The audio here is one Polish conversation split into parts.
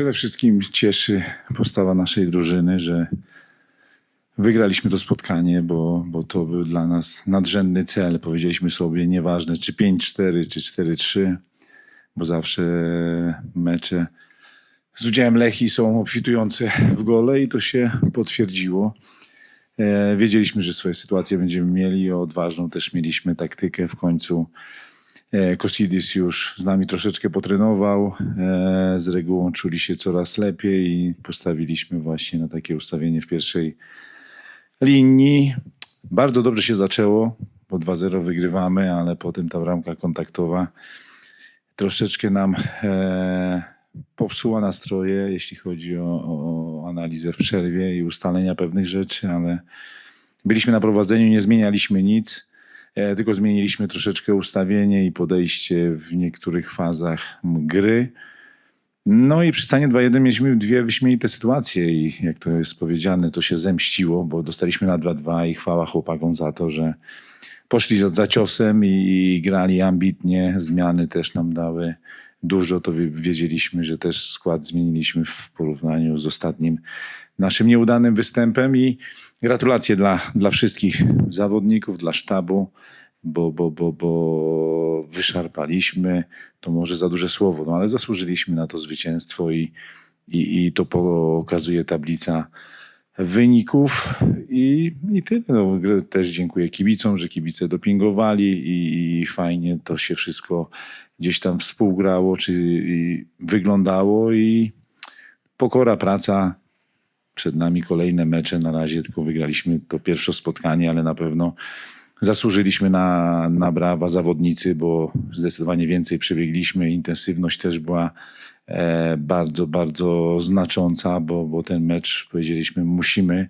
Przede wszystkim cieszy postawa naszej drużyny, że wygraliśmy to spotkanie, bo, bo to był dla nas nadrzędny cel. Powiedzieliśmy sobie, nieważne czy 5-4, czy 4-3, bo zawsze mecze z udziałem Lechi są obfitujące w gole i to się potwierdziło. E, Wiedzieliśmy, że swoje sytuacje będziemy mieli, odważną też mieliśmy taktykę w końcu. E, Kosidis już z nami troszeczkę potrenował, e, z regułą czuli się coraz lepiej i postawiliśmy właśnie na takie ustawienie w pierwszej linii. Bardzo dobrze się zaczęło, bo 2-0 wygrywamy, ale potem ta bramka kontaktowa troszeczkę nam e, popsuła nastroje, jeśli chodzi o, o analizę w przerwie i ustalenia pewnych rzeczy, ale byliśmy na prowadzeniu, nie zmienialiśmy nic, tylko zmieniliśmy troszeczkę ustawienie i podejście w niektórych fazach gry. No i przy stanie 2-1 mieliśmy dwie wyśmienite sytuacje i jak to jest powiedziane, to się zemściło, bo dostaliśmy na 2-2 i chwała chłopakom za to, że poszli za, za ciosem i, i grali ambitnie. Zmiany też nam dały dużo, to wi- wiedzieliśmy, że też skład zmieniliśmy w porównaniu z ostatnim naszym nieudanym występem i gratulacje dla, dla wszystkich zawodników, dla sztabu, bo, bo, bo, bo wyszarpaliśmy, to może za duże słowo, no ale zasłużyliśmy na to zwycięstwo i, i, i to pokazuje tablica wyników i, i tyle. No, też dziękuję kibicom, że kibice dopingowali i, i fajnie to się wszystko gdzieś tam współgrało, czy wyglądało i pokora, praca. Przed nami kolejne mecze. Na razie tylko wygraliśmy to pierwsze spotkanie, ale na pewno zasłużyliśmy na, na brawa zawodnicy, bo zdecydowanie więcej przebiegliśmy. Intensywność też była e, bardzo, bardzo znacząca, bo, bo ten mecz powiedzieliśmy musimy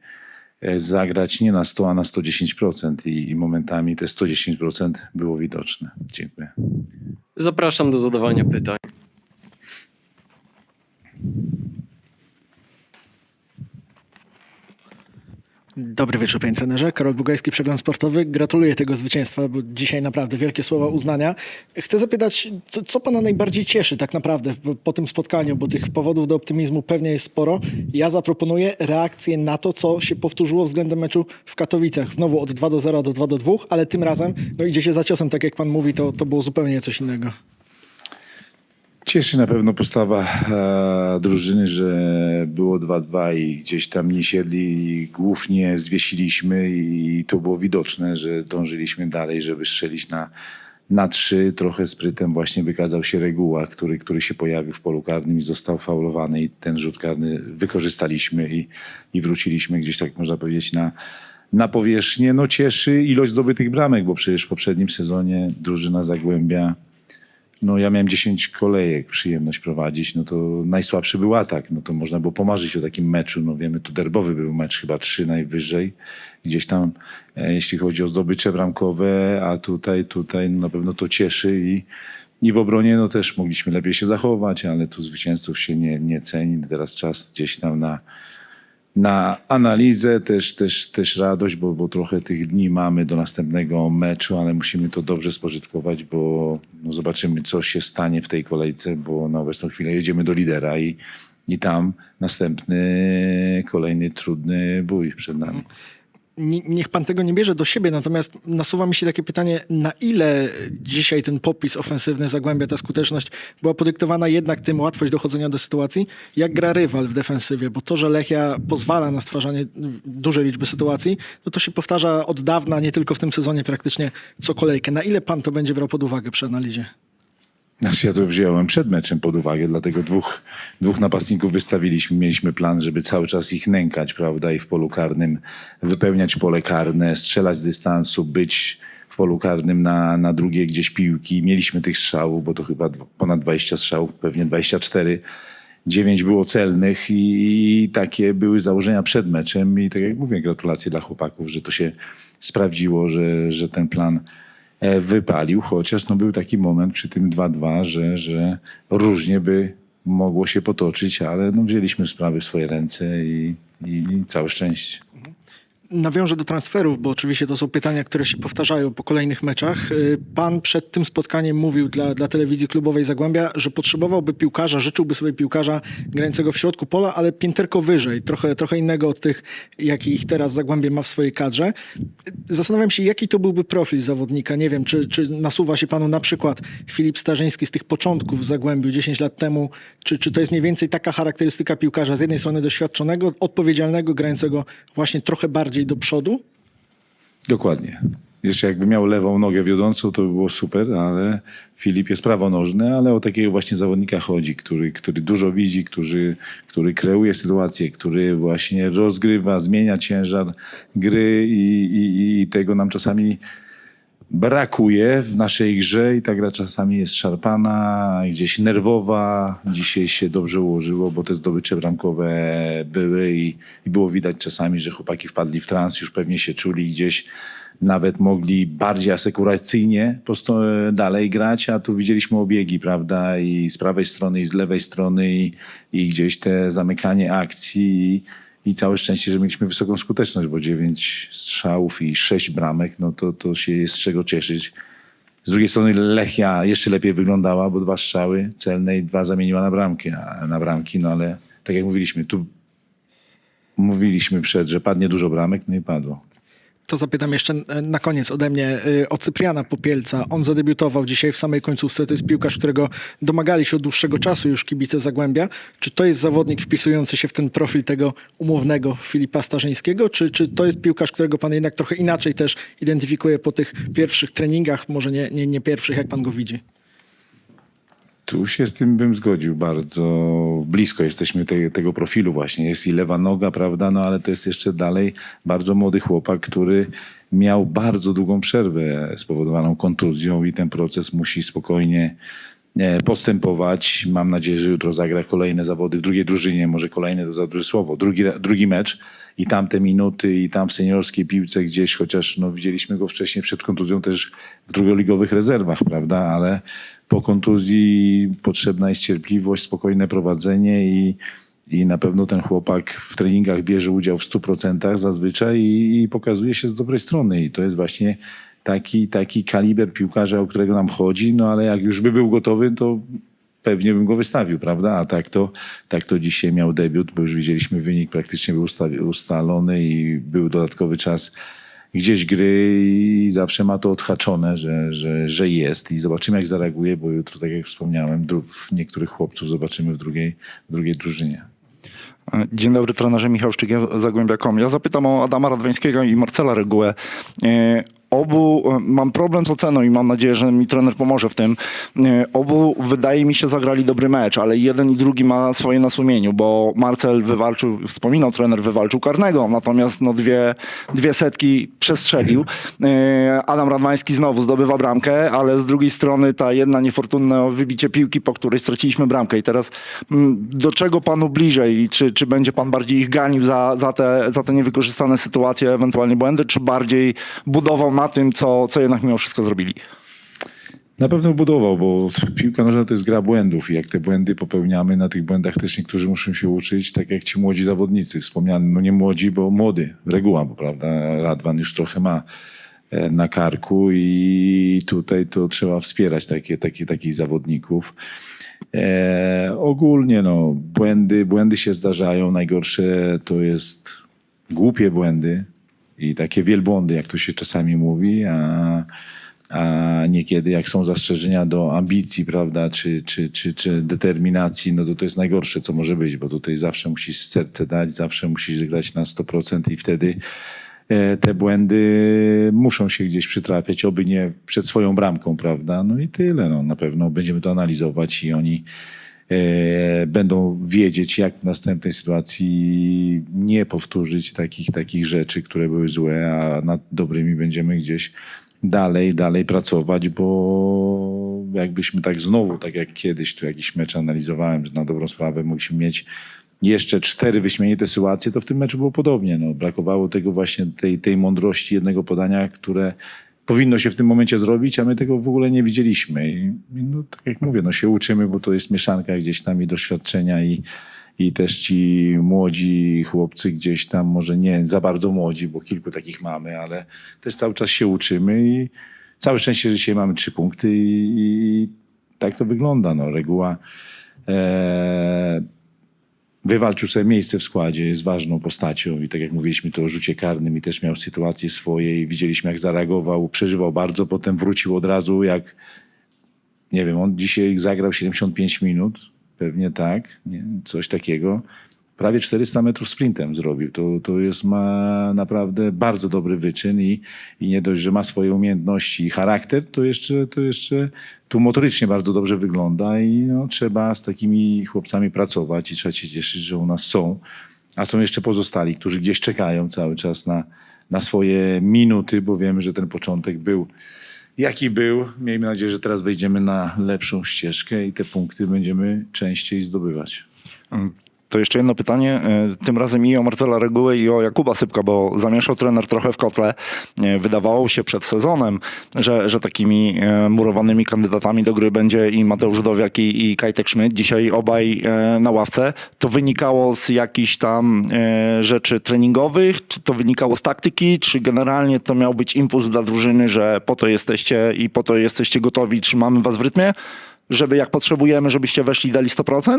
e, zagrać nie na 100, a na 110% i, i momentami te 110% było widoczne. Dziękuję. Zapraszam do zadawania pytań. Dobry wieczór, panie trenerze. Karol Bugajski, Przegląd Sportowy. Gratuluję tego zwycięstwa, bo dzisiaj naprawdę wielkie słowa uznania. Chcę zapytać, co, co pana najbardziej cieszy tak naprawdę po, po tym spotkaniu, bo tych powodów do optymizmu pewnie jest sporo. Ja zaproponuję reakcję na to, co się powtórzyło względem meczu w Katowicach. Znowu od 2 do 0 do 2 do 2, ale tym razem no idziecie za ciosem, tak jak pan mówi, to, to było zupełnie coś innego. Cieszy na pewno postawa e, drużyny, że było 2-2 i gdzieś tam nie siedli, nie zwiesiliśmy i to było widoczne, że dążyliśmy dalej, żeby strzelić na, na trzy. Trochę sprytem właśnie wykazał się reguła, który, który się pojawił w polu karnym i został faulowany i ten rzut karny wykorzystaliśmy i, i wróciliśmy gdzieś tak można powiedzieć na, na powierzchnię. No cieszy ilość zdobytych bramek, bo przecież w poprzednim sezonie drużyna Zagłębia no ja miałem 10 kolejek przyjemność prowadzić, no to najsłabszy był atak, no to można było pomarzyć o takim meczu, no wiemy, tu derbowy był mecz, chyba trzy najwyżej, gdzieś tam, e, jeśli chodzi o zdobycze bramkowe, a tutaj, tutaj no na pewno to cieszy i, i w obronie no też mogliśmy lepiej się zachować, ale tu zwycięzców się nie, nie ceni, teraz czas gdzieś tam na, na analizę, też, też, też radość, bo, bo trochę tych dni mamy do następnego meczu, ale musimy to dobrze spożytkować, bo no zobaczymy, co się stanie w tej kolejce, bo na obecną chwilę jedziemy do lidera i, i tam następny, kolejny trudny bój przed nami. Nie- Niech pan tego nie bierze do siebie, natomiast nasuwa mi się takie pytanie, na ile dzisiaj ten popis ofensywny Zagłębia, ta skuteczność była podyktowana jednak tym łatwość dochodzenia do sytuacji, jak gra rywal w defensywie, bo to, że Lechia pozwala na stwarzanie dużej liczby sytuacji, no to się powtarza od dawna, nie tylko w tym sezonie praktycznie co kolejkę. Na ile pan to będzie brał pod uwagę przy analizie? Znaczy ja to wziąłem przed meczem pod uwagę, dlatego dwóch, dwóch napastników wystawiliśmy. Mieliśmy plan, żeby cały czas ich nękać, prawda, i w polu karnym wypełniać pole karne, strzelać z dystansu, być w polu karnym na, na drugie gdzieś piłki. Mieliśmy tych strzałów, bo to chyba ponad 20 strzałów, pewnie 24. Dziewięć było celnych i, i takie były założenia przed meczem i tak jak mówię, gratulacje dla chłopaków, że to się sprawdziło, że, że ten plan wypalił, chociaż no, był taki moment przy tym 2-2, że, że różnie by mogło się potoczyć, ale no, wzięliśmy sprawy w swoje ręce i, i całe szczęście. Nawiążę do transferów, bo oczywiście to są pytania, które się powtarzają po kolejnych meczach. Y, Pan przed tym spotkaniem mówił dla, dla telewizji klubowej Zagłębia, że potrzebowałby piłkarza, życzyłby sobie piłkarza grającego w środku pola, ale pięterko wyżej, trochę, trochę innego od tych, jakich teraz Zagłębie ma w swojej kadrze. Zastanawiam się, jaki to byłby profil zawodnika. Nie wiem, czy, czy nasuwa się panu na przykład Filip Starzyński z tych początków Zagłębiu 10 lat temu, czy, czy to jest mniej więcej taka charakterystyka piłkarza z jednej strony doświadczonego, odpowiedzialnego, grającego właśnie trochę bardziej do przodu? Dokładnie. Jeszcze jakby miał lewą nogę wiodącą, to by było super, ale Filip jest prawonożny, ale o takiego właśnie zawodnika chodzi, który, który dużo widzi, który, który kreuje sytuację, który właśnie rozgrywa, zmienia ciężar gry i, i, i tego nam czasami brakuje w naszej grze i ta gra czasami jest szarpana, gdzieś nerwowa. Dzisiaj się dobrze ułożyło, bo te zdobycze bramkowe były i, i było widać czasami, że chłopaki wpadli w trans, już pewnie się czuli gdzieś nawet mogli bardziej asekuracyjnie dalej grać, a tu widzieliśmy obiegi, prawda, i z prawej strony, i z lewej strony, i, i gdzieś te zamykanie akcji. I, całe szczęście, że mieliśmy wysoką skuteczność, bo 9 strzałów i 6 bramek, no to, to się jest z czego cieszyć. Z drugiej strony Lechia jeszcze lepiej wyglądała, bo dwa strzały celne i dwa zamieniła na bramki, na bramki, no ale tak jak mówiliśmy, tu mówiliśmy przed, że padnie dużo bramek, no i padło. To zapytam jeszcze e, na koniec ode mnie y, o Cypriana Popielca. On zadebiutował dzisiaj w samej końcówce. To jest piłkarz, którego domagali się od dłuższego czasu już kibice Zagłębia. Czy to jest zawodnik wpisujący się w ten profil tego umownego Filipa Starzyńskiego? Czy, czy to jest piłkarz, którego pan jednak trochę inaczej też identyfikuje po tych pierwszych treningach? Może nie, nie, nie pierwszych, jak pan go widzi? Tu się z tym bym zgodził bardzo. Blisko jesteśmy te, tego profilu właśnie. Jest i lewa noga, prawda? No ale to jest jeszcze dalej bardzo młody chłopak, który miał bardzo długą przerwę spowodowaną kontuzją i ten proces musi spokojnie postępować. Mam nadzieję, że jutro zagra kolejne zawody w drugiej drużynie, może kolejne to za duże słowo. Drugi, drugi mecz i tam te minuty i tam w seniorskiej piłce gdzieś, chociaż no, widzieliśmy go wcześniej przed kontuzją też w drugoligowych rezerwach, prawda? Ale po kontuzji potrzebna jest cierpliwość, spokojne prowadzenie i, i na pewno ten chłopak w treningach bierze udział w 100% zazwyczaj i, i pokazuje się z dobrej strony. I to jest właśnie taki, taki kaliber piłkarza, o którego nam chodzi, no ale jak już by był gotowy, to pewnie bym go wystawił, prawda? A tak to, tak to dzisiaj miał debiut, bo już widzieliśmy wynik, praktycznie był usta- ustalony i był dodatkowy czas gdzieś gry i zawsze ma to odhaczone, że, że, że jest i zobaczymy jak zareaguje, bo jutro, tak jak wspomniałem, niektórych chłopców zobaczymy w drugiej, w drugiej drużynie. Dzień dobry, trenerze Michał Szczygiel, Zagłębia.com. Ja zapytam o Adama Radwańskiego i Marcela Regułę. Obu e, mam problem z oceną i mam nadzieję, że mi trener pomoże w tym. E, Obu wydaje mi się zagrali dobry mecz, ale jeden i drugi ma swoje na sumieniu, bo Marcel wywalczył, wspominał trener, wywalczył karnego, natomiast no dwie, dwie setki przestrzelił. E, Adam Radwański znowu zdobywa bramkę, ale z drugiej strony ta jedna niefortunne wybicie piłki, po której straciliśmy bramkę. I teraz mm, do czego panu bliżej? Czy, czy będzie pan bardziej ich ganił za, za, te, za te niewykorzystane sytuacje, ewentualnie błędy, czy bardziej budował na tym, co, co jednak mimo wszystko zrobili? Na pewno budował, bo piłka nożna to jest gra błędów i jak te błędy popełniamy, na tych błędach też niektórzy muszą się uczyć, tak jak ci młodzi zawodnicy, wspomniany, no nie młodzi, bo młody, reguła, bo prawda, Radwan już trochę ma e, na karku i tutaj to trzeba wspierać takie, takie, takich zawodników. E, ogólnie no, błędy, błędy się zdarzają, najgorsze to jest głupie błędy i takie wielbłądy, jak to się czasami mówi, a, a niekiedy jak są zastrzeżenia do ambicji, prawda, czy, czy, czy, czy determinacji, no to to jest najgorsze, co może być, bo tutaj zawsze musisz serce dać, zawsze musisz grać na 100% i wtedy e, te błędy muszą się gdzieś przytrafiać, oby nie przed swoją bramką, prawda? No i tyle. No, na pewno będziemy to analizować i oni będą wiedzieć, jak w następnej sytuacji nie powtórzyć takich, takich rzeczy, które były złe, a nad dobrymi będziemy gdzieś dalej, dalej pracować, bo jakbyśmy tak znowu, tak jak kiedyś tu jakiś mecz analizowałem, że na dobrą sprawę mogliśmy mieć jeszcze cztery wyśmienite sytuacje, to w tym meczu było podobnie. No, brakowało tego właśnie, tej, tej mądrości jednego podania, które powinno się w tym momencie zrobić, a my tego w ogóle nie widzieliśmy. I, no, tak jak mówię, no się uczymy, bo to jest mieszanka gdzieś tam i doświadczenia i, i też ci młodzi chłopcy gdzieś tam, może nie za bardzo młodzi, bo kilku takich mamy, ale też cały czas się uczymy i całe szczęście, że dzisiaj mamy trzy punkty i, i tak to wygląda. No, reguła e, wywalczył sobie miejsce w składzie, jest ważną postacią i tak jak mówiliśmy to o rzucie karnym i też miał sytuacje swoje i widzieliśmy jak zareagował, przeżywał bardzo, potem wrócił od razu jak nie wiem, on dzisiaj zagrał 75 minut, pewnie tak, nie, coś takiego. Prawie 400 metrów sprintem zrobił. To, to jest, ma naprawdę bardzo dobry wyczyn i, i nie dość, że ma swoje umiejętności i charakter, to jeszcze, to jeszcze tu motorycznie bardzo dobrze wygląda i no, trzeba z takimi chłopcami pracować i trzeba się cieszyć, że u nas są. A są jeszcze pozostali, którzy gdzieś czekają cały czas na, na swoje minuty, bo wiemy, że ten początek był jaki był. Miejmy nadzieję, że teraz wejdziemy na lepszą ścieżkę i te punkty będziemy częściej zdobywać. To jeszcze jedno pytanie, e, tym razem i o Marcela Regułę i o Jakuba Sypka, bo zamieszał trener trochę w kotle. E, Wydawało się przed sezonem, że, że takimi e, murowanymi kandydatami do gry będzie i Mateusz Dowiak i, i Kajtek Szmyt. Dzisiaj obaj na ławce. To wynikało z jakichś tam rzeczy treningowych, czy to wynikało z taktyki, czy generalnie to miał być impuls dla drużyny, że po to jesteście i po to jesteście gotowi, trzymamy was w rytmie, żeby jak potrzebujemy, żebyście weszli i dali 100%?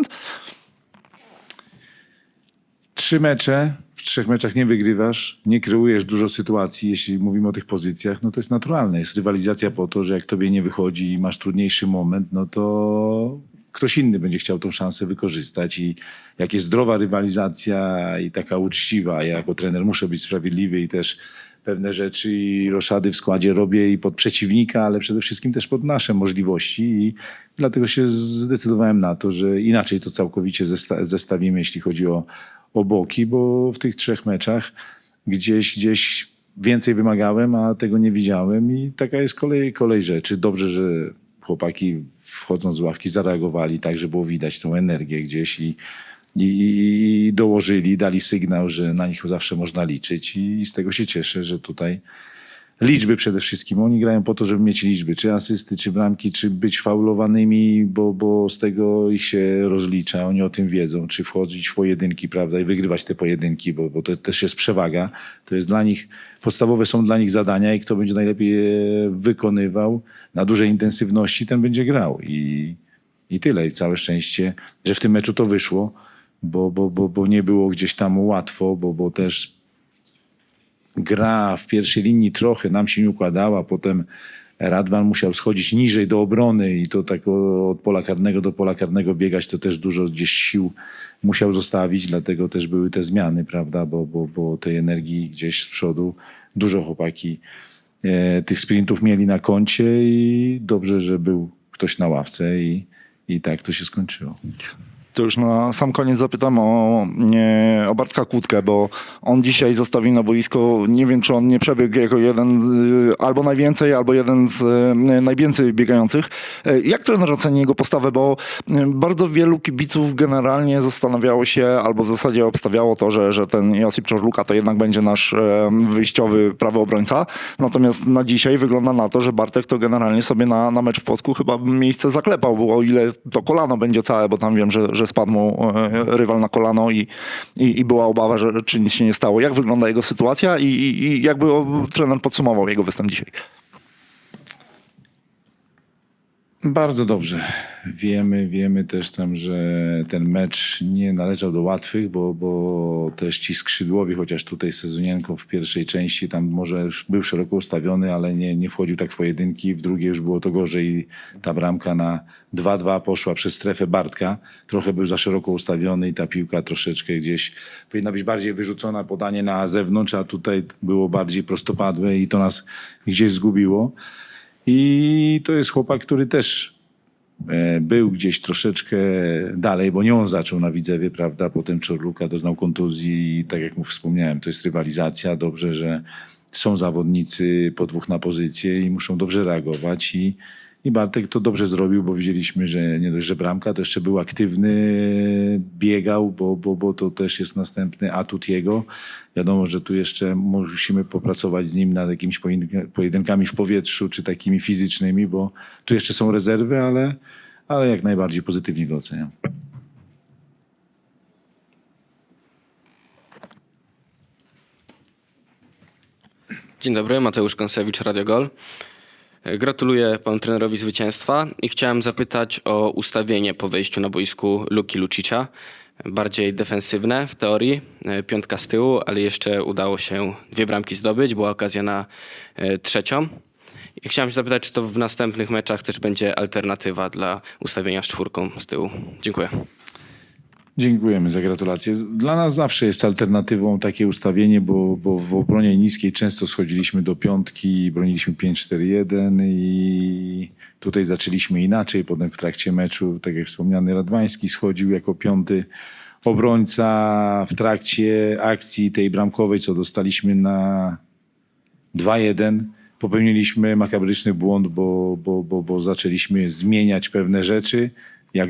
Trzy mecze, w trzech meczach nie wygrywasz, nie kreujesz dużo sytuacji, jeśli mówimy o tych pozycjach, no to jest naturalne. Jest rywalizacja po to, że jak tobie nie wychodzi i masz trudniejszy moment, no to ktoś inny będzie chciał tą szansę wykorzystać i jak jest zdrowa rywalizacja i taka uczciwa, ja jako trener muszę być sprawiedliwy i też pewne rzeczy i roszady w składzie robię i pod przeciwnika, ale przede wszystkim też pod nasze możliwości i dlatego się zdecydowałem na to, że inaczej to całkowicie zesta- zestawimy, jeśli chodzi o, o boki, bo w tych trzech meczach gdzieś, gdzieś więcej wymagałem, a tego nie widziałem i taka jest kolej, kolej rzeczy. Dobrze, że chłopaki wchodząc z ławki zareagowali tak, że było widać tą energię gdzieś i, i, dołożyli, dali sygnał, że na nich zawsze można liczyć i z tego się cieszę, że tutaj liczby przede wszystkim. Oni grają po to, żeby mieć liczby, czy asysty, czy bramki, czy być faulowanymi, bo, bo z tego ich się rozlicza. Oni o tym wiedzą, czy wchodzić w pojedynki, prawda, i wygrywać te pojedynki, bo, bo to też jest przewaga. To jest dla nich, podstawowe są dla nich zadania i kto będzie najlepiej je wykonywał na dużej intensywności, ten będzie grał. I, i tyle. I całe szczęście, że w tym meczu to wyszło, bo, bo, bo, bo nie było gdzieś tam łatwo, bo, bo też gra w pierwszej linii trochę nam się nie układała, potem Radwan musiał schodzić niżej do obrony i to tak od pola karnego do pola karnego biegać, to też dużo gdzieś sił musiał zostawić, dlatego też były te zmiany, prawda, bo, bo, bo tej energii gdzieś z przodu dużo chłopaki e, tych sprintów mieli na koncie i dobrze, że był ktoś na ławce i, i tak to się skończyło. To już na sam koniec zapytam o, nie, o Bartka Kłódkę, bo on dzisiaj zostawił na boisko, nie wiem czy on nie przebiegł jako jeden z, albo najwięcej, albo jeden z e, najwięcej biegających. E, Jak trener oceni jego postawę, bo bardzo wielu kibiców generalnie zastanawiało się, albo w zasadzie obstawiało to, że, że ten Josip Czorzluka to jednak będzie nasz wyjściowy prawy obrońca. Natomiast na dzisiaj wygląda na to, że Bartek to generalnie sobie na, na mecz w Płocku chyba miejsce zaklepał, o ile to kolano będzie całe, bo tam wiem, że, że spadł mu e, rywal na kolano i, i, i była obawa, że czy nic się nie stało. Jak wygląda jego sytuacja i, i, i jakby trener podsumował jego występ dzisiaj? Bardzo dobrze. Wiemy, wiemy też tam, że ten mecz nie należał do łatwych, bo, bo też ci skrzydłowi, chociaż tutaj sezonienką w pierwszej części tam może był szeroko ustawiony, ale nie, nie wchodził tak w pojedynki. W drugiej już było to gorzej. Ta bramka na 2-2 poszła przez strefę Bartka. Trochę był za szeroko ustawiony i ta piłka troszeczkę gdzieś powinna być bardziej wyrzucona, podanie na zewnątrz, a tutaj było bardziej prostopadłe i to nas gdzieś zgubiło. I to jest chłopak, który też e, był gdzieś troszeczkę dalej, bo nie on zaczął na Widzewie, prawda? Potem Czorluka doznał kontuzji i tak jak mu wspomniałem, to jest rywalizacja. Dobrze, że są zawodnicy po dwóch na pozycję i muszą dobrze reagować i, i Bartek to dobrze zrobił, bo widzieliśmy, że nie dość, że bramka, to jeszcze był aktywny, biegał, bo, bo, bo to też jest następny atut jego. Wiadomo, że tu jeszcze musimy popracować z nim nad jakimiś pojedynkami w powietrzu, czy takimi fizycznymi, bo tu jeszcze są rezerwy, ale, ale jak najbardziej pozytywnie go oceniam. Dzień dobry, Mateusz Kąsewicz, Radio Gol. Gratuluję panu trenerowi zwycięstwa i chciałem zapytać o ustawienie po wejściu na boisku Luki Lucicza. Bardziej defensywne w teorii, e, piątka z tyłu, ale jeszcze udało się dwie bramki zdobyć, była okazja na e, trzecią. I chciałem się zapytać, czy to w następnych meczach też będzie alternatywa dla ustawienia z czwórką z tyłu. Dziękuję. Dziękujemy za gratulacje. Dla nas zawsze jest alternatywą takie ustawienie, bo, bo w obronie niskiej często schodziliśmy do piątki, broniliśmy 5-4-1 i tutaj zaczęliśmy inaczej. Potem w trakcie meczu, tak jak wspomniany Radwański schodził jako piąty obrońca w trakcie akcji tej bramkowej, co dostaliśmy na 2-1 popełniliśmy makabryczny błąd, bo, bo, bo, bo zaczęliśmy zmieniać pewne rzeczy, jak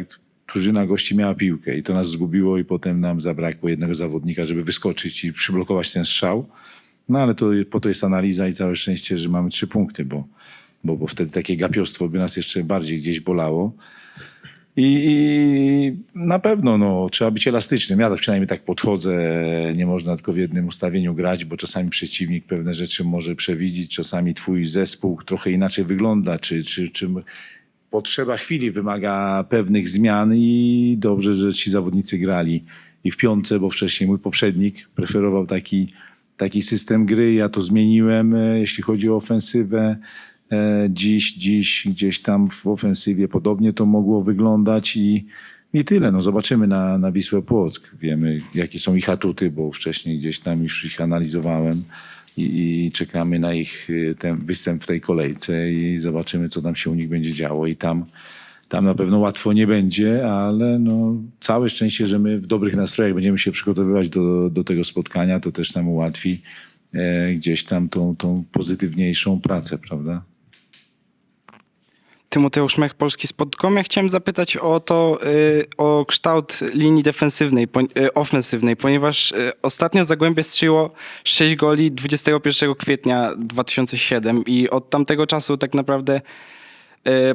drużyna gości miała piłkę i to nas zgubiło i potem nam zabrakło jednego zawodnika, żeby wyskoczyć i przyblokować ten strzał. No ale to, po to jest analiza i całe szczęście, że mamy trzy punkty, bo, bo, bo wtedy takie gapiostwo by nas jeszcze bardziej gdzieś bolało. I, I na pewno no, trzeba być elastycznym. Ja tak przynajmniej tak podchodzę. Nie można tylko w jednym ustawieniu grać, bo czasami przeciwnik pewne rzeczy może przewidzieć, czasami twój zespół trochę inaczej wygląda, czy, czy, czy potrzeba chwili wymaga pewnych zmian i dobrze, że ci zawodnicy grali i w piątce, bo wcześniej mój poprzednik preferował taki, taki system gry. Ja to zmieniłem, e, jeśli chodzi o ofensywę. E, Dziś, dziś gdzieś tam w ofensywie podobnie to mogło wyglądać i, i tyle. No zobaczymy na, na Wisłę Płock. Wiemy, jakie są ich atuty, bo wcześniej gdzieś tam już ich analizowałem i, i czekamy na ich y, ten występ w tej kolejce i zobaczymy, co tam się u nich będzie działo. I tam, tam na pewno łatwo nie będzie, ale no, całe szczęście, że my w dobrych nastrojach będziemy się przygotowywać do, do tego spotkania, to też nam ułatwi e, gdzieś tam tą, tą pozytywniejszą pracę, prawda? Tymoteusz Mech, Polski Spotkom. Ja chciałem zapytać o to, y, o kształt linii defensywnej, y, ofensywnej, ponieważ y, ostatnio Zagłębie strzeliło 6 goli 21 kwietnia 2007 i od tamtego czasu tak naprawdę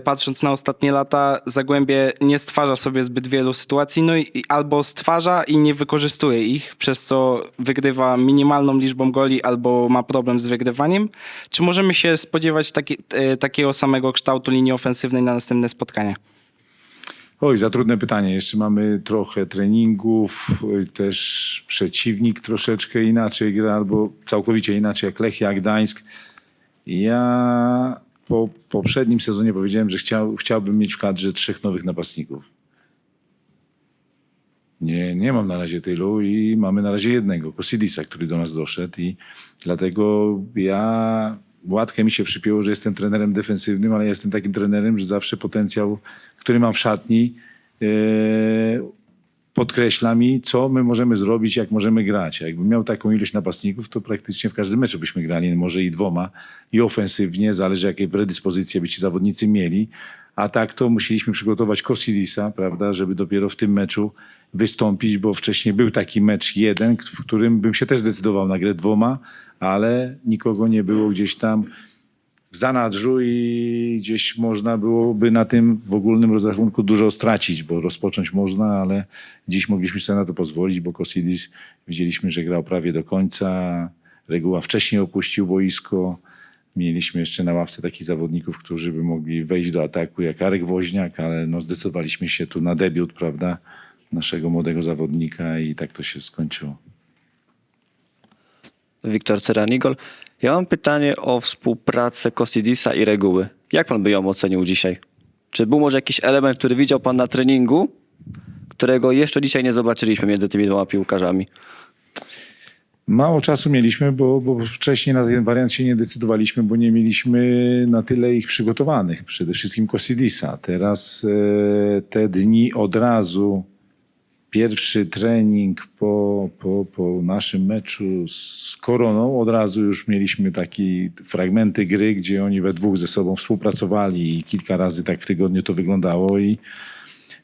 patrząc na ostatnie lata, Zagłębie nie stwarza sobie zbyt wielu sytuacji, no i albo stwarza i nie wykorzystuje ich, przez co wygrywa minimalną liczbą goli albo ma problem z wygrywaniem. Czy możemy się spodziewać taki, e, takiego samego kształtu linii ofensywnej na następne spotkania? Oj, za trudne pytanie. Jeszcze mamy trochę treningów, też przeciwnik troszeczkę inaczej gra, albo całkowicie inaczej jak Lechia, Gdańsk. Ja po poprzednim sezonie powiedziałem, że chciał, chciałbym mieć w kadrze trzech nowych napastników. Nie, nie mam na razie tylu i mamy na razie jednego, Kosidisa, który do nas doszedł i dlatego ja, łatkę mi się przypięło, że jestem trenerem defensywnym, ale ja jestem takim trenerem, że zawsze potencjał, który mam w szatni, e, podkreśla mi, co my możemy zrobić, jak możemy grać. Jakbym miał taką ilość napastników, to praktycznie w każdym meczu byśmy grali, może i dwoma, i ofensywnie, zależy jakie predyspozycje by ci zawodnicy mieli. A tak to musieliśmy przygotować Kosidisa, prawda, żeby dopiero w tym meczu wystąpić, bo wcześniej był taki mecz jeden, w którym bym się też zdecydował na grę dwoma, ale nikogo nie było gdzieś tam w zanadrzu i gdzieś można byłoby na tym w ogólnym rozrachunku dużo stracić, bo rozpocząć można, ale dziś mogliśmy sobie na to pozwolić, bo Kosidis widzieliśmy, że grał prawie do końca. Reguła wcześniej opuścił boisko. Mieliśmy jeszcze na ławce takich zawodników, którzy by mogli wejść do ataku, jak Arek Woźniak, ale no zdecydowaliśmy się tu na debiut, prawda, naszego młodego zawodnika i tak to się skończyło. Wiktor Ceranigol. Ja mam pytanie o współpracę Kosidisa i reguły. Jak pan by ją ocenił dzisiaj? Czy był może jakiś element, który widział pan na treningu, którego jeszcze dzisiaj nie zobaczyliśmy między tymi dwoma piłkarzami? Mało czasu mieliśmy, bo, bo wcześniej na ten wariant się nie decydowaliśmy, bo nie mieliśmy na tyle ich przygotowanych. Przede wszystkim Kosidisa. Teraz e, te dni od razu, pierwszy trening po, po, po naszym meczu z Koroną, od razu już mieliśmy takie fragmenty gry, gdzie oni we dwóch ze sobą współpracowali i kilka razy tak w tygodniu to wyglądało. I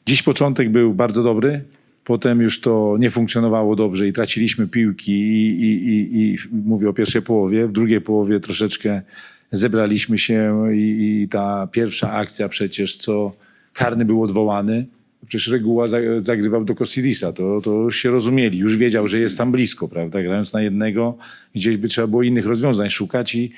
Dziś początek był bardzo dobry, potem już to nie funkcjonowało dobrze i traciliśmy piłki i, i, i, i mówię o pierwszej połowie. W drugiej połowie troszeczkę zebraliśmy się i, i ta pierwsza akcja przecież, co karny był odwołany, Przecież reguła za- zagrywał do Cosidisa, to, to się rozumieli, już wiedział, że jest tam blisko, prawda? Grając na jednego, gdzieś by trzeba było innych rozwiązań szukać i,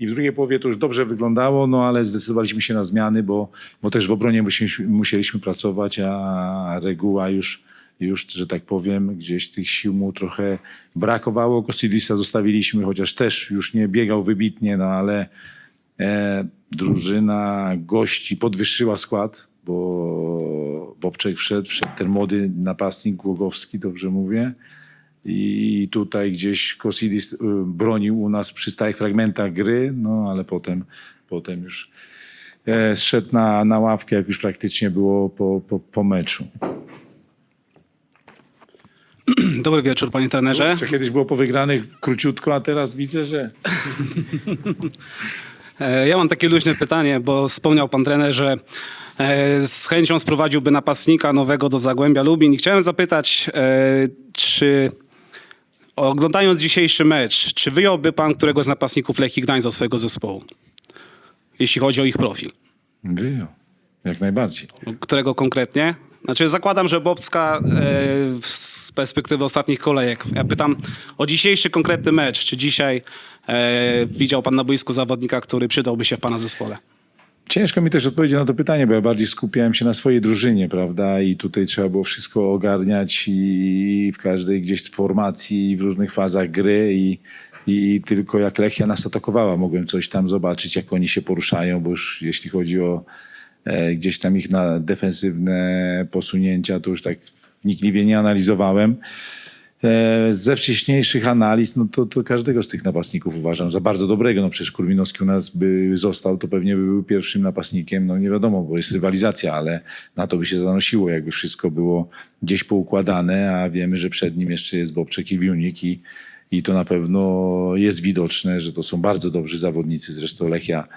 i w drugiej połowie to już dobrze wyglądało, no ale zdecydowaliśmy się na zmiany, bo, bo też w obronie musieliśmy, musieliśmy pracować, a reguła już, już, że tak powiem, gdzieś tych sił mu trochę brakowało. Cosidisa zostawiliśmy, chociaż też już nie biegał wybitnie, no ale e, drużyna gości podwyższyła skład, bo Bobczek wszedł, wszedł ten młody napastnik Głogowski, dobrze mówię. I tutaj gdzieś Kosidis y, bronił u nas przy stałych fragmentach gry, no ale potem, potem już e, zszedł na, na ławkę, jak już praktycznie było po, po, po meczu. Dobry wieczór, panie trenerze. Czy kiedyś było po wygranych króciutko, a teraz widzę, że E, Ja mam takie luźne pytanie, bo wspomniał pan trener, że z chęcią sprowadziłby napastnika nowego do Zagłębia Lubin. I chciałem zapytać, e, czy oglądając dzisiejszy mecz, czy wyjąłby pan którego z napastników Lechii Gdańsk do swojego zespołu? Jeśli chodzi o ich profil. wyjął. Jak najbardziej. Którego konkretnie? Znaczy zakładam, że Bobska e, z perspektywy ostatnich kolejek. Ja pytam o dzisiejszy konkretny mecz. Czy dzisiaj e, widział pan na boisku zawodnika, który przydałby się w pana zespole? Ciężko mi też odpowiedzieć na to pytanie, bo ja bardziej skupiałem się na swojej drużynie, prawda? I tutaj trzeba było wszystko ogarniać i w każdej gdzieś formacji, w różnych fazach gry i, i tylko jak Lechia nas atakowała, mogłem coś tam zobaczyć, jak oni się poruszają, bo już jeśli chodzi o e, gdzieś tam ich na defensywne posunięcia, to już tak wnikliwie nie analizowałem. E, Ze wcześniejszych analiz, no to, to każdego z tych napastników uważam za bardzo dobrego. No przecież Kurminowski u nas by został, to pewnie by był pierwszym napastnikiem. No nie wiadomo, bo jest rywalizacja, ale na to by się zanosiło, jakby wszystko było gdzieś poukładane, a wiemy, że przed nim jeszcze jest Bobczek i Wiunik i, i to na pewno jest widoczne, że to są bardzo dobrzy zawodnicy. Zresztą Lechia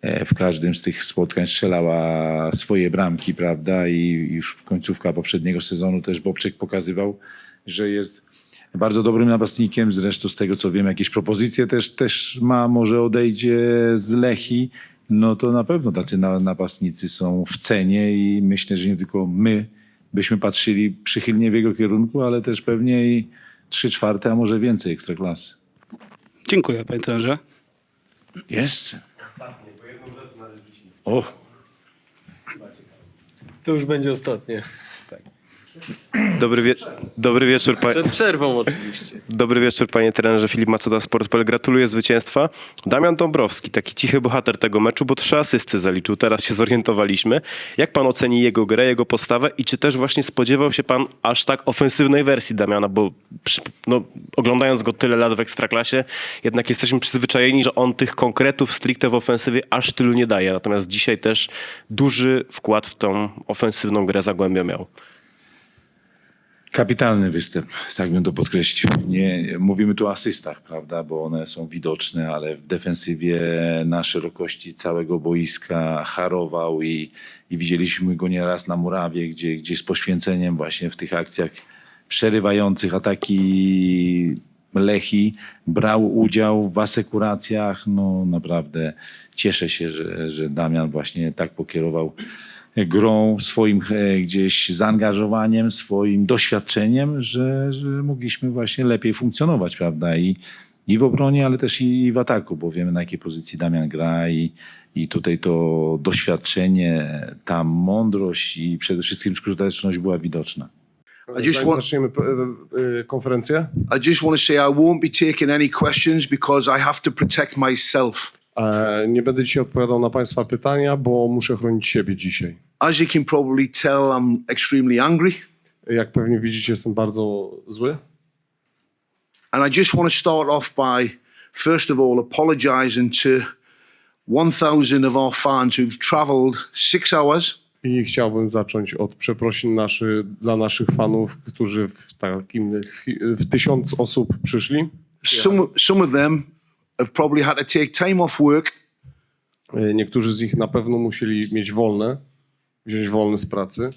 e, w każdym z tych spotkań strzelała swoje bramki, prawda? I już końcówka poprzedniego sezonu też Bobczek pokazywał, że jest bardzo dobrym napastnikiem. Zresztą z tego co wiem, jakieś propozycje też, też ma, może odejdzie z Lechi. No to na pewno tacy na, napastnicy są w cenie i myślę, że nie tylko my byśmy patrzyli przychylnie w jego kierunku, ale też pewnie i trzy czwarte, a może więcej ekstraklasy. Dziękuję, panie trenerze. Jeszcze? O, To już będzie ostatnie. Dobry, wie... Dobry wieczór, pa... Przed przerwą oczywiście. Dobry wieczór, panie trenerze Filip Macoda, Sport.pl. Gratuluję zwycięstwa. Damian Dąbrowski, taki cichy bohater tego meczu, bo trzy asysty zaliczył. Teraz się zorientowaliśmy. Jak pan oceni jego grę, jego postawę i czy też właśnie spodziewał się pan aż tak ofensywnej wersji Damiana, bo no, oglądając go tyle lat w Ekstraklasie, jednak jesteśmy przyzwyczajeni, że on tych konkretów stricte w ofensywie aż tylu nie daje. Natomiast dzisiaj też duży wkład w tą ofensywną grę Zagłębia miał. Kapitalny występ, tak bym to podkreślił. Nie, mówimy tu o asystach, prawda, bo one są widoczne, ale w defensywie na szerokości całego boiska harował i, i widzieliśmy go nieraz na murawie, gdzie, gdzie z poświęceniem właśnie w tych akcjach przerywających ataki Lechi brał udział w asekuracjach. No naprawdę cieszę się, że, że Damian właśnie tak pokierował grą, swoim e, gdzieś zaangażowaniem, swoim doświadczeniem, że, że mogliśmy właśnie lepiej funkcjonować, prawda? I, i w obronie, ale też i w ataku, bo wiemy na jakiej pozycji Damian gra i, i tutaj to doświadczenie, ta mądrość i przede wszystkim skuteczność była widoczna. I just want- zaczniemy e, e, konferencję. I just want to say I won't be taking any questions because I have to protect myself. E, Nie będę dzisiaj odpowiadał na Państwa pytania, bo muszę chronić siebie dzisiaj. As you can probably tell, I'm extremely angry. Jak pewnie widzicie, jestem bardzo zły. And I just want to start off by, first of all, apologizing to 1,000 of our fans who've traveled six hours I chciałbym zacząć od przeprosin naszy, dla naszych fanów, którzy w takim w tysiąc osób przyszli. Some, some of them have probably had to take time off work E, Niektórzy z nich na pewno musieli mieć wolne, wziąć wolny z pracy,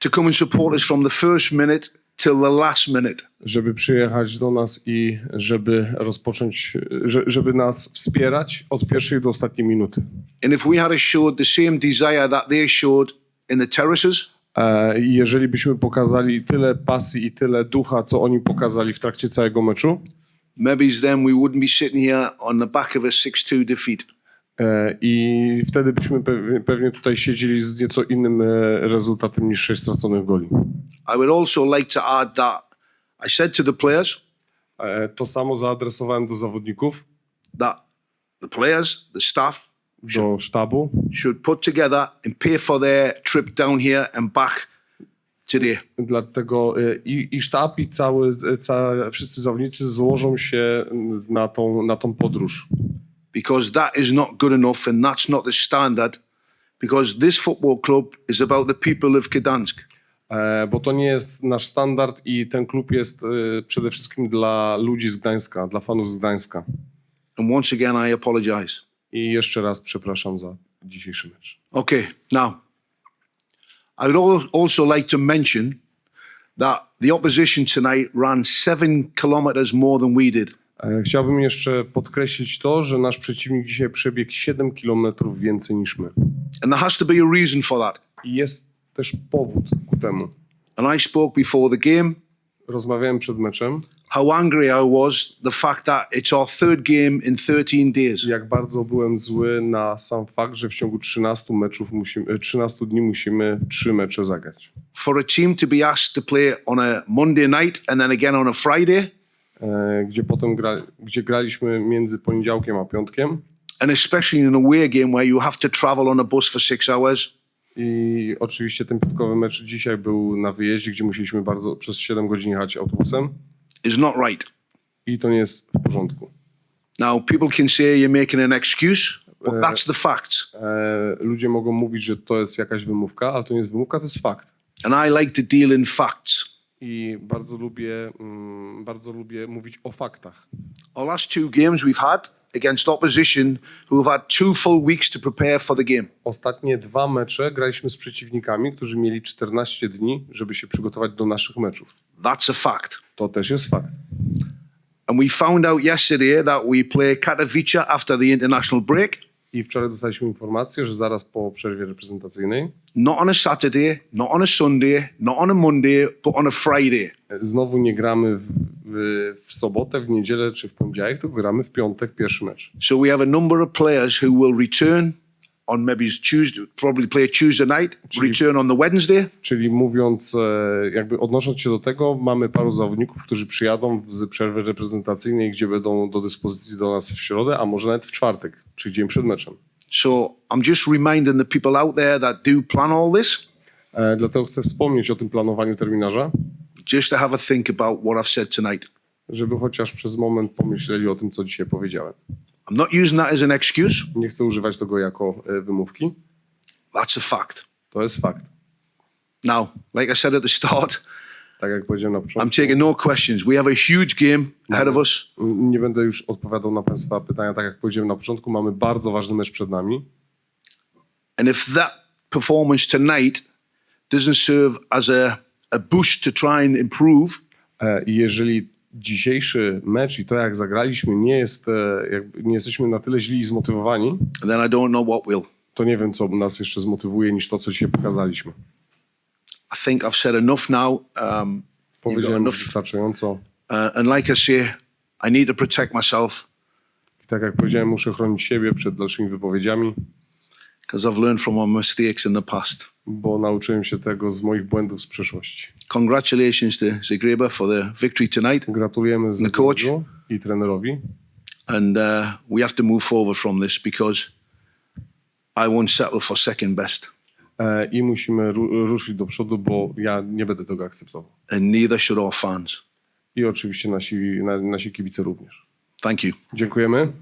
to come and support us from the first minute till the last minute. żeby przyjechać do nas i żeby rozpocząć, że- żeby nas wspierać od pierwszej do ostatniej minuty. And if we had showed the same desire that they showed in the terraces, E, jeżeli byśmy pokazali tyle pasji i tyle ducha, co oni pokazali w trakcie całego meczu, maybe then we wouldn't be sitting here on the back of a 6-2 defeat. e, i wtedy byśmy pewnie, pewnie tutaj siedzieli z nieco innym e, rezultatem niż sześć straconych goli. I would also like to add that I said to the players E, to samo zaadresowałem do zawodników, that the players, the staff, do sztabu, should put together and pay for their trip down here and back Dlatego e, i, i sztab, i cały, ca, wszyscy zawodnicy złożą się na tą, na tą podróż. because that is not good enough and that's not the standard because this football club is about the people of Gdansk. E, bo to nie jest nasz standard i ten klub jest e, przede wszystkim dla ludzi z Gdańska, dla fanów z Gdańska. And once again, I apologize. I jeszcze raz przepraszam za dzisiejszy mecz. Okay, now, I would al- also like to mention that the opposition tonight ran seven kilometers more than we did. E, Chciałbym jeszcze podkreślić to, że nasz przeciwnik dzisiaj przebiegł 7 kilometrów więcej niż my. And there has to be a reason for that. I jest też powód ku temu. And I spoke before the game Rozmawiałem przed meczem, how angry I was the fact that it's our third game in 13 days. jak bardzo byłem zły na sam fakt, że w ciągu 13 meczów musimy, e, 13 dni musimy trzy mecze zagrać. For a team to be asked to play on a Monday night and then again on a Friday, E, Gdzie potem gra, gdzie graliśmy między poniedziałkiem a piątkiem and especially in an away game where you have to travel on a bus for six hours, i oczywiście ten piątkowy mecz dzisiaj był na wyjeździe, gdzie musieliśmy bardzo przez 7 godzin jechać autobusem is not right. i to nie jest w porządku. Now, people can say you're making an excuse, but that's the facts. E, ludzie mogą mówić, że to jest jakaś wymówka, ale to nie jest wymówka, to jest fakt. And I like to deal in facts. I bardzo lubię, mm, bardzo lubię mówić o faktach. Our last two games we've had against opposition who have had two full weeks to prepare for the game. Ostatnie dwa mecze graliśmy z przeciwnikami, którzy mieli 14 dni, żeby się przygotować do naszych meczów. That's a fact. To też jest fakt. And we found out yesterday that we play Katowice after the international break, I wczoraj dostaliśmy informację, że zaraz po przerwie reprezentacyjnej not on a Saturday, not on a Sunday, not on a Monday, but on a Friday. znowu nie gramy w, w, w sobotę, w niedzielę czy w poniedziałek, tylko gramy w piątek pierwszy mecz. So we have a number of players who will return on maybe Tuesday, probably play Tuesday night, return on the Wednesday, Czyli mówiąc, e, jakby odnosząc się do tego, mamy paru zawodników, którzy przyjadą z przerwy reprezentacyjnej, gdzie będą do dyspozycji do nas w środę, a może nawet w czwartek, czyli dzień przed meczem. So I'm just reminding the people out there that do plan all this E, Dlatego chcę wspomnieć o tym planowaniu terminarza, just to have a think about what I've said tonight. żeby chociaż przez moment pomyśleli o tym, co dzisiaj powiedziałem. I'm not using that as an excuse. Nie chcę używać tego jako e, wymówki. That's a fact. To jest fakt. Now, like I said at the start, Tak jak powiedziałem na I'm początku, taking no questions. We have a huge game ahead of us. nie będę już odpowiadał na Państwa pytania. Tak jak powiedziałem na początku, mamy bardzo ważny mecz przed nami. And if that performance tonight doesn't serve as a, a boost to try and improve, E, jeżeli dzisiejszy mecz i to, jak zagraliśmy, nie, jest, e, jakby nie jesteśmy na tyle źli i zmotywowani, then I don't know what will. to nie wiem, co nas jeszcze zmotywuje, niż to, co dzisiaj pokazaliśmy. I think I've said enough now. Um, Powiedziałem już enough. wystarczająco. Uh, and like I say, I need to protect myself I tak jak powiedziałem, muszę chronić siebie przed dalszymi wypowiedziami, because I've learned from my mistakes in the past. bo nauczyłem się tego z moich błędów z przeszłości. Congratulations to Zagreba for the victory tonight. Gratulujemy. Zagłębiu i trenerowi. And uh, we have to move forward from this because I won't settle for second best. E, I musimy ru- ruszyć do przodu, bo ja nie będę tego akceptował. And neither should our fans. I oczywiście nasi, na, nasi kibice również. Thank you. Dziękujemy.